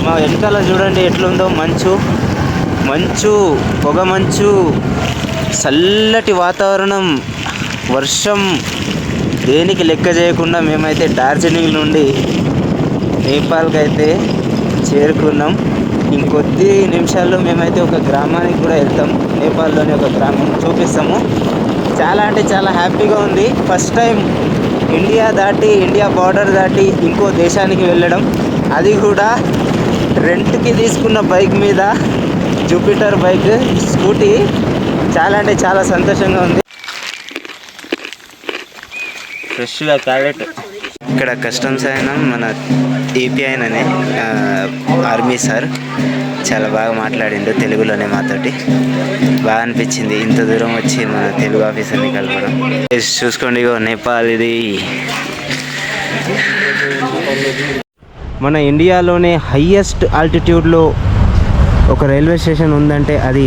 మా వెనకాల చూడండి ఎట్లుందో మంచు. మంచు పొగ మంచు చల్లటి వాతావరణం వర్షం. దేనికి లెక్క చేయకుండా మేమైతే డార్జిలింగ్ నుండి నేపాల్కి అయితే చేరుకున్నాం. ఇంకొద్ది నిమిషాల్లో మేమైతే ఒక గ్రామానికి కూడా వెళ్తాం. నేపాల్లోని ఒక గ్రామం చూపిస్తాము. చాలా అంటే చాలా హ్యాపీగా ఉంది. ఫస్ట్ టైం ఇండియా దాటి ఇండియా బార్డర్ దాటి ఇంకో దేశానికి వెళ్ళడం. అది కూడా రెంట్కి తీసుకున్న బైక్ మీద జూపిటర్ బైక్ స్కూటీ చాలా అంటే చాలా సంతోషంగా ఉంది. ఫ్రెష్గా క్యారెట్. ఇక్కడ కస్టమ్స్ అయిన మన ఏపీ ఆయననే ఆర్మీ సార్ చాలా బాగా మాట్లాడిండు తెలుగులోనే మాతోటి. బాగా అనిపించింది ఇంత దూరం వచ్చి మన తెలుగు ఆఫీసర్ని కలపడం చూసుకోండి ఇగో నేపాల్ ఇది. మన ఇండియాలోనే హయ్యెస్ట్ ఆల్టిట్యూడ్లో ఒక రైల్వే స్టేషన్ ఉందంటే అది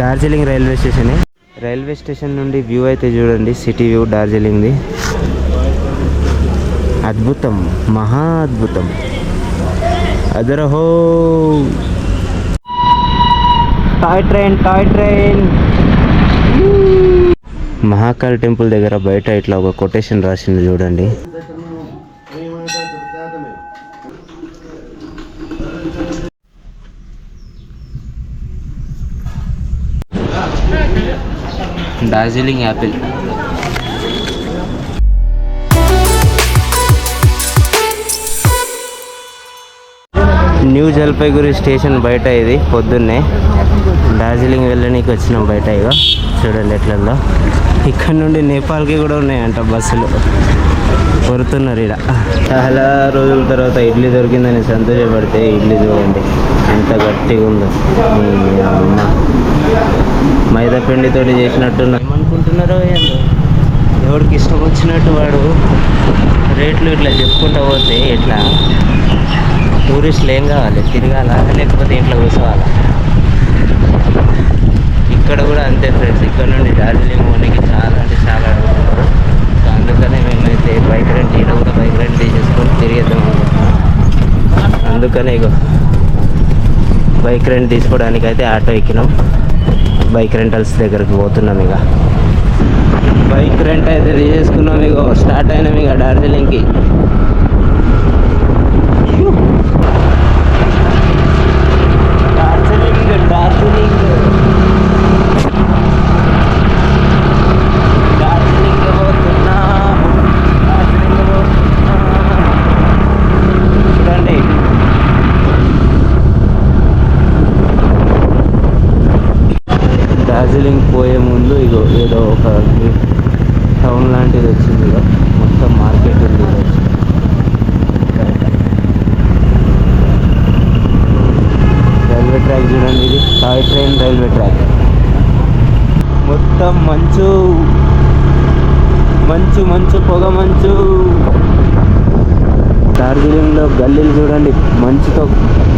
డార్జిలింగ్ రైల్వే స్టేషనే. రైల్వే స్టేషన్ నుండి వ్యూ అయితే చూడండి సిటీ వ్యూ డార్జిలింగ్ది. అద్భుతం మహా అద్భుతం. అదరహో! Toy train toy train! Mahakal temple దగ్గర బయట ఇట్లా ఒక కొటేషన్ రాసింది చూడండి. Darjeeling apple new Jalpaiguri station బయట ఇది పొద్దున్నే. డార్జిలింగ్ వెళ్ళడానికి వచ్చినాం బయట ఇక చూడండి ఎట్లలో ఇక్కడ నుండి నేపాల్కి కూడా ఉన్నాయంట బస్సులు. కొరుతున్నారు ఇక్కడ చాలా రోజుల తర్వాత ఇడ్లీ దొరికిందని సంతోషపడితే ఇడ్లీ చూడండి. ఎంత గట్టిగా ఉందో అమ్మ. మైదా పిండితో చేసినట్టున్నా ఏమనుకుంటున్నారో ఏందో. ఎవరికి ఇష్టం వచ్చినట్టు వాడు రేట్లు ఇట్లా చెప్పుకుంటా పోతే ఎట్లా? టూరిస్టులు ఏం కావాలి? తిరగాల? లేకపోతే ఇంట్లో కూర్చోవాలా? ఇక్కడ కూడా అంతే ఫ్రెండ్స్ ఇక్కడ నుండి డార్జిలింగ్ పోనీకి చాలా అంటే చాలా అడుగుతున్నారు. సో అందుకనే మేమైతే బైక్ రెంట్ ఈడ కూడా బైక్ రెంట్ తీసేసుకొని తిరిగేద్దాం అనుకుంటున్నాం. అందుకనే ఇగో బైక్ రెంట్ తీసుకోవడానికి అయితే ఆటో ఎక్కినాం. బైక్ రెంటల్స్ దగ్గరికి పోతున్నాం ఇక. బైక్ రెంట్ అయితే తీసేసుకున్నాం ఇక స్టార్ట్ అయినాం ఇక డార్జిలింగ్కి డార్జిలింగ్ డార్జిలింగ్ డార్జిలింగ్ పోతున్నాం డార్జిలింగ్ పోతున్నాం చూడండి డార్జిలింగ్ పోయే ముందు ఇగో ఏదో ఒక టౌన్ వచ్చింది మొత్తం మార్కెట్ ఉంది రైల్వే ట్రాక్ చూడండి ఇది. Toy train railway track. మొత్తం మంచు. మంచు మంచు పొగ మంచు. డార్జిలింగ్లో గల్లీలు చూడండి. మంచుతో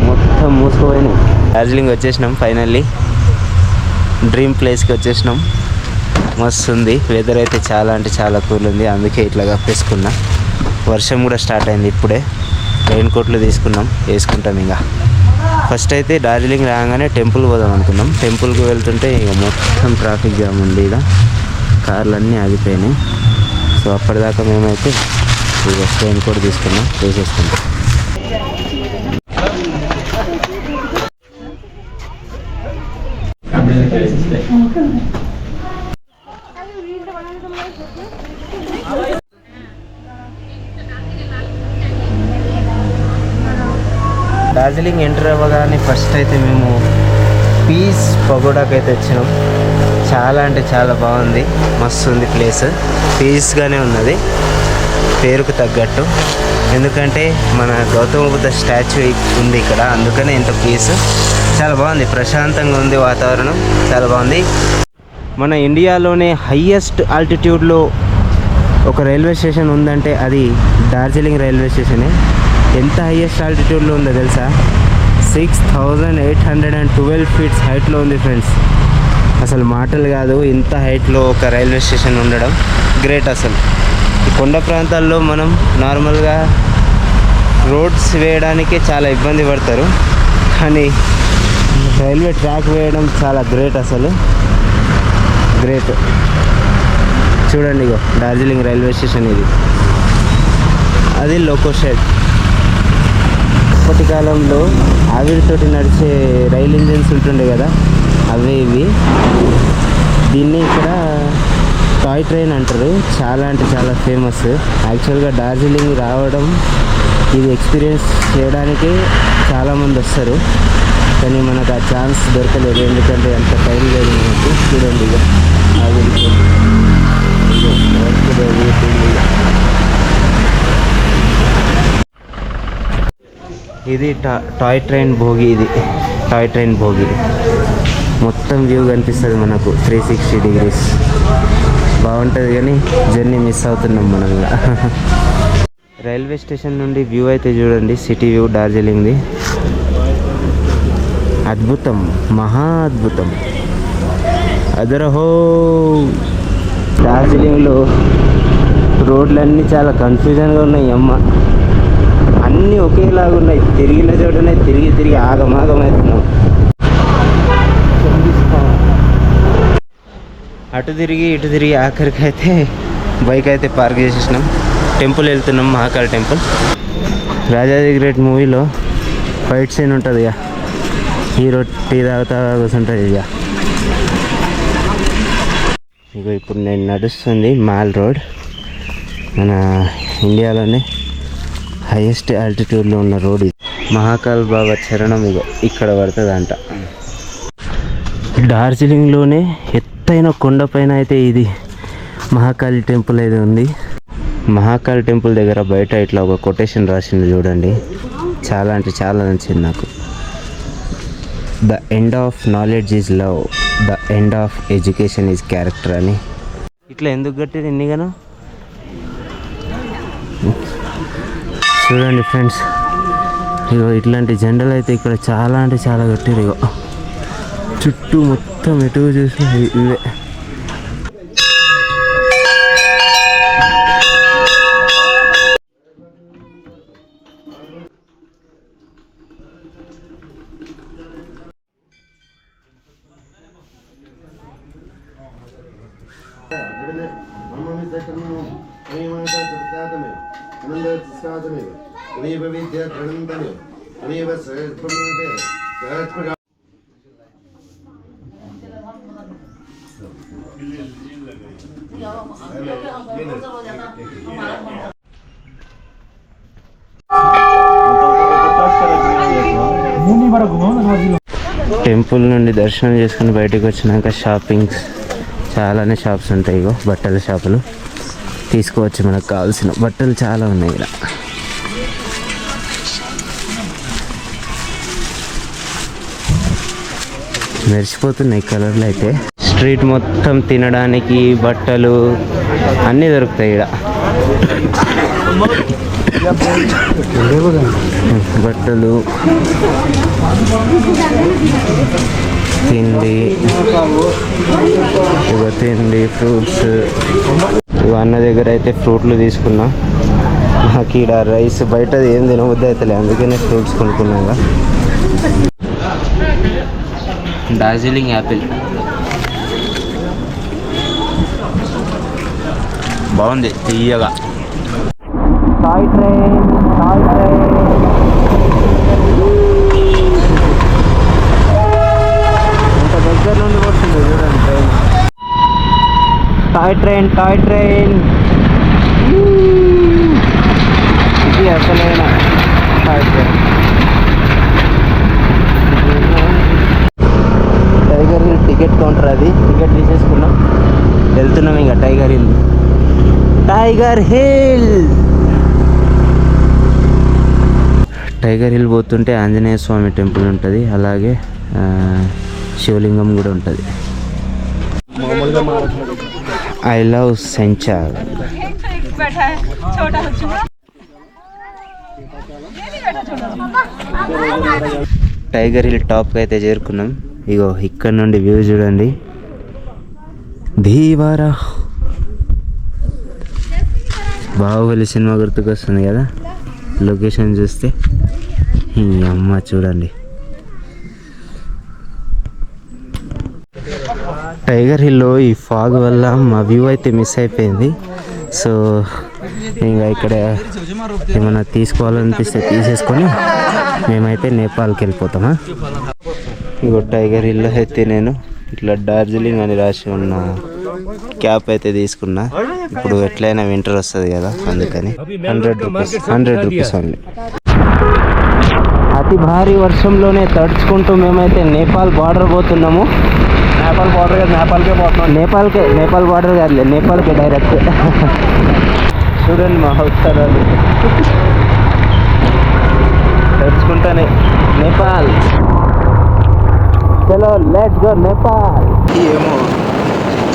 మొత్తం మూసుకుపోయినాయి. డార్జిలింగ్ వచ్చేసినాం ఫైనల్లీ. డ్రీమ్ ప్లేస్కి వచ్చేసినాం. మస్తు ఉంది వెదర్ అయితే చాలా అంటే చాలా కూల్ ఉంది. అందుకే ఇట్లా కప్పేసుకున్నా. వర్షం కూడా స్టార్ట్ అయింది ఇప్పుడే. రెయిన్ కోట్లు తీసుకున్నాం. వేసుకుంటాం ఇంకా ఫస్ట్ అయితే డార్జిలింగ్ రాగానే టెంపుల్ పోదాం అనుకున్నాం. టెంపుల్కి వెళ్తుంటే ఇక మొత్తం ట్రాఫిక్ జామ్ ఉంది ఇక కార్లు అన్నీ ఆగిపోయినాయి. సో అప్పటిదాకా మేమైతే ఇక రెయిన్ కూడా తీసుకున్నాం. వేసేసుకుంటాం. డార్జిలింగ్ ఎంటర్ అవ్వగానే ఫస్ట్ అయితే మేము పీస్ పగోడాకి అయితే వచ్చినాం. చాలా అంటే చాలా బాగుంది. మస్తు ఉంది ప్లేస్. పీస్గానే ఉన్నది. పేరుకు తగ్గట్టు. ఎందుకంటే మన గౌతమ బుద్ధ స్టాచ్యూ ఉంది ఇక్కడ. అందుకనే ఇంత పీస్. చాలా బాగుంది. ప్రశాంతంగా ఉంది వాతావరణం. చాలా బాగుంది. మన ఇండియాలోనే హయ్యెస్ట్ ఆల్టిట్యూడ్లో ఒక రైల్వే స్టేషన్ ఉందంటే అది డార్జిలింగ్ రైల్వే స్టేషనే. ఎంత హైయెస్ట్ ఆల్టిట్యూడ్లో ఉందో తెలుసా? Six thousand eight hundred and twelve feets హైట్లో ఉంది ఫ్రెండ్స్ అసలు మాటలు కాదు ఇంత హైట్లో ఒక రైల్వే స్టేషన్ ఉండడం గ్రేట్ అసలు. ఈ కొండ ప్రాంతాల్లో మనం నార్మల్గా రోడ్స్ వేయడానికి చాలా ఇబ్బంది పడతారు. కానీ రైల్వే ట్రాక్ వేయడం చాలా గ్రేట్ అసలు. గ్రేట్ చూడండి ఇగో డార్జిలింగ్ రైల్వే స్టేషన్ ఇది. అది లోకో షెడ్ అప్పటి కాలంలో ఆవిరితోటి నడిచే రైల్ ఇంజిన్స్ ఉంటుండే కదా అవే ఇవి. దీన్ని ఇక్కడ టాయ్ ట్రైన్ అంటారు. చాలా అంటే చాలా ఫేమస్. యాక్చువల్గా డార్జిలింగ్ రావడం ఇది ఎక్స్పీరియన్స్ చేయడానికి చాలామంది వస్తారు. కానీ మనకు ఆ ఛాన్స్ దొరకలేదు. ఎందుకంటే అంత టైం లేదు మనకు. చూడండి ఇక. ఆవిరితో ఇగో వర్క్ జరుగుతుంది ఇక. ఇది టా- టాయ్ ట్రైన్ భోగి ఇది. టాయ్ ట్రైన్ భోగి. మొత్తం వ్యూ కనిపిస్తుంది మనకు. Three sixty degrees. బాగుంటుంది కానీ జర్నీ మిస్ అవుతున్నాం మనం రైల్వే స్టేషన్ నుండి వ్యూ అయితే చూడండి. సిటీ వ్యూ డార్జిలింగ్ది. అద్భుతం. మహా అద్భుతం. అదరహో! డార్జిలింగ్లో రోడ్లన్నీ చాలా కన్ఫ్యూజన్గా ఉన్నాయి అమ్మ. అన్నీ ఒకేలాగా ఉన్నాయి. తిరిగిన చోటనే తిరిగి తిరిగి ఆగమాగమవుతున్నాం. అటు తిరిగి ఇటు తిరిగి ఆఖరికి అయితే బైక్ అయితే పార్క్ చేసేసినాం. టెంపుల్ వెళ్తున్నాం మహాకాళ టెంపుల్. రాజాది గ్రేట్ మూవీలో ఫైట్ సీన్ ఉంటుంది ఇక. హీరో టీ తాగుతా కూర్చుంటుంది ఇక. ఇగో ఇప్పుడు నేను నడుస్తుంది మాల్ రోడ్. మన ఇండియాలోనే హైయెస్ట్ ఆల్టిట్యూడ్లో ఉన్న రోడ్ ఇది. మహాకాల్ బాబా చరణం ఇగో ఇక్కడ పడుతుంది అంట డార్జిలింగ్లోనే ఎత్తైన కొండపైన అయితే ఇది మహాకాళి టెంపుల్ అయితే ఉంది. మహాకాళి టెంపుల్ దగ్గర బయట ఇట్లా ఒక కొటేషన్ రాసింది చూడండి. చాలా అంటే చాలా నచ్చింది నాకు. The end of knowledge is love the end of education is character అని. ఇట్లా ఎందుకు కట్టారు ఎన్నిగానో చూడండి ఫ్రెండ్స్. ఇగో ఇట్లాంటి జెండలు అయితే ఇక్కడ చాలా అంటే చాలా కట్టారు ఇగో. చుట్టూ మొత్తం ఎటు చూసినా టెంపుల్ నుండి దర్శనం చేసుకుని బయటకు వచ్చినాక షాపింగ్స్ చాలానే షాప్స్ ఉంటాయి ఇగో బట్టల షాపులు. తీసుకోవచ్చు మనకు కావాల్సిన బట్టలు చాలా ఉన్నాయి ఇక్కడ. మెరిసిపోతున్నాయి కలర్లు అయితే. స్ట్రీట్ మొత్తం తినడానికి బట్టలు అన్నీ దొరుకుతాయి ఇక్కడ. బట్టలు తిండి తిండి ఫ్రూట్స్. అన్న దగ్గర అయితే ఫ్రూట్లు తీసుకున్నా. నాకు ఈడ రైస్ బయట ఏం తినబుద్ధి అవుతలే అందుకనే ఫ్రూట్స్ కొనుక్కున్నాగా. డార్జిలింగ్ యాపిల్. బాగుంది తీయగా. టాయ్ ట్రైన్ టాయ్ ట్రైన్ ఇంత దగ్గర నుండి వస్తుంది చూడండి train toy train toy train ఇది అసలైన toy train tiger hill ticket counter అది. టికెట్ తీసేసుకున్నాం. వెళ్తున్నాం ఇంకా tiger hill tiger hill tiger hill పోతుంటే ఆంజనేయ స్వామి టెంపుల్ ఉంటుంది. అలాగే శివలింగం కూడా ఉంటుంది. I లవ్ సెంచార్ बैठा है छोटा बच्चा టైగర్ హిల్ టాప్కి అయితే చేరుకున్నాం ఇగో ఇక్కడ నుండి వ్యూ చూడండి భీవారా బాహుబలి సినిమా గుర్తుకొస్తుంది కదా లొకేషన్ చూస్తే ఈ అమ్మ చూడండి టైగర్ హిల్లో ఈ ఫాగ్ వల్ల మా వ్యూ అయితే మిస్ అయిపోయింది. సో ఇంకా ఇక్కడ ఏమైనా తీసుకోవాలనిపిస్తే తీసేసుకొని మేమైతే నేపాల్కి వెళ్ళిపోతామా? ఇంకో టైగర్ హిల్ అయితే నేను ఇట్లా డార్జిలింగ్ అని రాసి ఉన్న క్యాప్ అయితే తీసుకున్నా. ఇప్పుడు ఎట్లయినా వింటర్ వస్తుంది కదా అందుకని. Hundred rupees hundred rupees only. అతి భారీ వర్షంలోనే తడుచుకుంటూ మేమైతే నేపాల్ బార్డర్ పోతున్నాము. నేపాల్ బార్డర్ కదా నేపాల్కే పోతున్నాం. నేపాల్కే నేపాల్ బార్డర్ కాదులే నేపాల్కే డైరెక్ట్ చూడండి మా అవసరాలు తడుచుకుంటానే నేపాల్. చలో లెట్స్ గో నేపాల్. ఏమో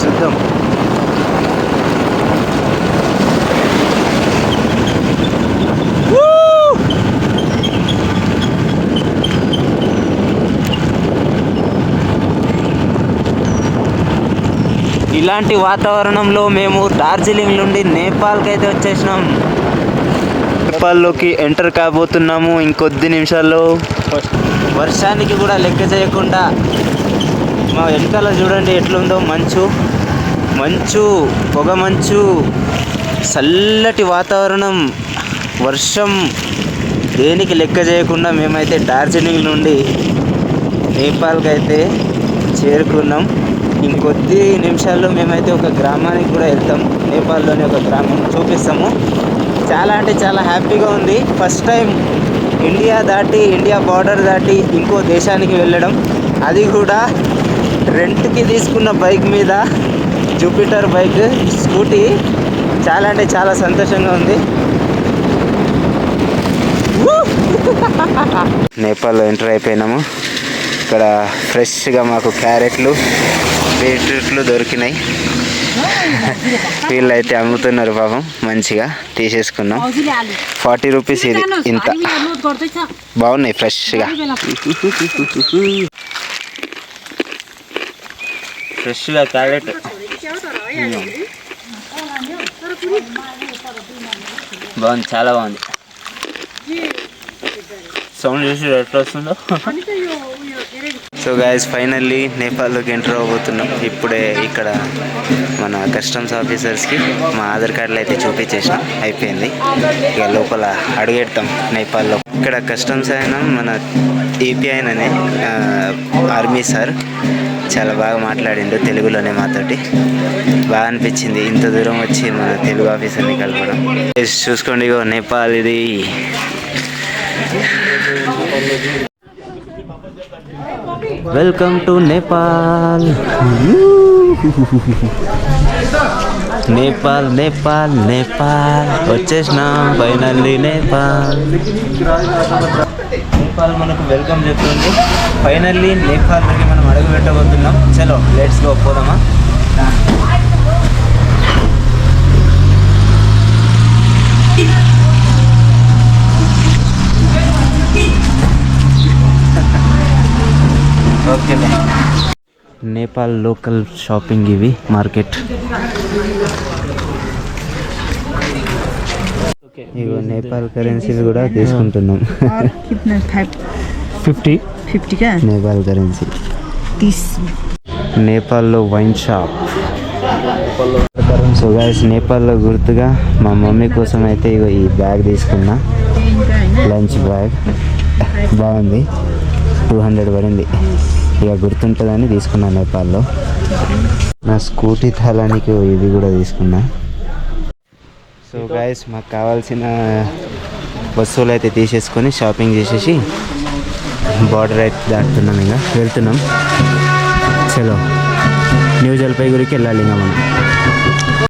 చూద్దాం. ఇలాంటి వాతావరణంలో మేము డార్జిలింగ్ నుండి నేపాల్కి అయితే వచ్చేసినాం. నేపాల్లోకి ఎంటర్ కాబోతున్నాము. ఇంకొద్ది నిమిషాల్లో. వర్షానికి కూడా లెక్క చేయకుండా మా వెనకాల చూడండి ఎట్లుందో మంచు. మంచు పొగ మంచు చల్లటి వాతావరణం వర్షం దేనికి లెక్క చేయకుండా మేమైతే డార్జిలింగ్ నుండి నేపాల్కి అయితే చేరుకున్నాం. ఇంకొద్ది నిమిషాల్లో మేమైతే ఒక గ్రామానికి కూడా వెళ్తాం. నేపాల్లోని ఒక గ్రామం చూపిస్తాము. చాలా అంటే చాలా హ్యాపీగా ఉంది. ఫస్ట్ టైం ఇండియా దాటి ఇండియా బార్డర్ దాటి ఇంకో దేశానికి వెళ్ళడం. అది కూడా రెంట్కి తీసుకున్న బైక్ మీద జూపిటర్ బైక్ స్కూటీ. చాలా అంటే చాలా సంతోషంగా ఉంది. నేపాల్లో ఎంటర్ అయిపోయినాము. ఇక్కడ ఫ్రెష్గా మాకు క్యారెట్లు బీట్రూట్లు దొరికినాయి. వీళ్ళు అయితే అమ్ముతున్నారు పాపం మంచిగా తీసేసుకున్నాం. ఫార్టీ రూపీస్ ఇది ఇంత. బాగున్నాయి ఫ్రెష్గా. ఫ్రెష్గా క్యారెట్ బాగుంది చాలా బాగుంది. సౌండ్ చూసి ఎట్లా వస్తుందో? సో గాయస్ ఫైనల్లీ నేపాల్లోకి ఎంటర్ అవ్వబోతున్నాం. ఇప్పుడే ఇక్కడ మన కస్టమ్స్ ఆఫీసర్స్కి మా ఆధార్ కార్డులు అయితే చూపించేసినాం. అయిపోయింది. ఇక లోపల అడుగెడతాం నేపాల్లో ఇక్కడ కస్టమ్స్ అయినా మన ఏపీ ఆయననే ఆర్మీ సార్ చాలా బాగా మాట్లాడిండు తెలుగులోనే మాతోటి. బాగా అనిపించింది. ఇంత దూరం వచ్చి మన తెలుగు ఆఫీసర్ని కలపడం చూసుకోండి ఇగో నేపాల్ ఇది. వెల్కమ్ టు నేపాల్ నేపాల్ నేపాల్ నేపాల్ వచ్చేసినాం ఫైనల్లీ నేపాల్ నేపాల్ మనకు వెల్కమ్ చెప్తుంది. ఫైనల్లీ నేపాల్లోకి మనం అడుగు పెట్టబోతున్నాం. చలో లెట్స్ గో పోదామా? నేపాల్ లోకల్ షాపింగ్ ఇవి మార్కెట్. ఇగో నేపాల్ కరెన్సీ కూడా తీసుకుంటున్నాం. ఫిఫ్టీ? ఫిఫ్టీగా నేపాల్ కరెన్సీ. నేపాల్లో వైన్ షాప్. సో గాయస్ నేపాల్లో గుర్తుగా మా మమ్మీ కోసం అయితే ఇగో ఈ బ్యాగ్ తీసుకున్నా. Lunch bag? బాగుంది. టూ హండ్రెడ్ పడింది. ఇక గుర్తుంటుందని తీసుకున్నా నేపాల్లో. నా స్కూటీ తాళానికి ఇది కూడా తీసుకున్నా. సో గాయస్ మాకు కావాల్సిన వస్తువులు అయితే తీసేసుకొని షాపింగ్ చేసేసి బార్డర్ అయితే దాటుతున్నాం ఇంకా. వెళ్తున్నాం. చలో. న్యూ జల్పైగురికి వెళ్ళాలి ఇంకా మనం.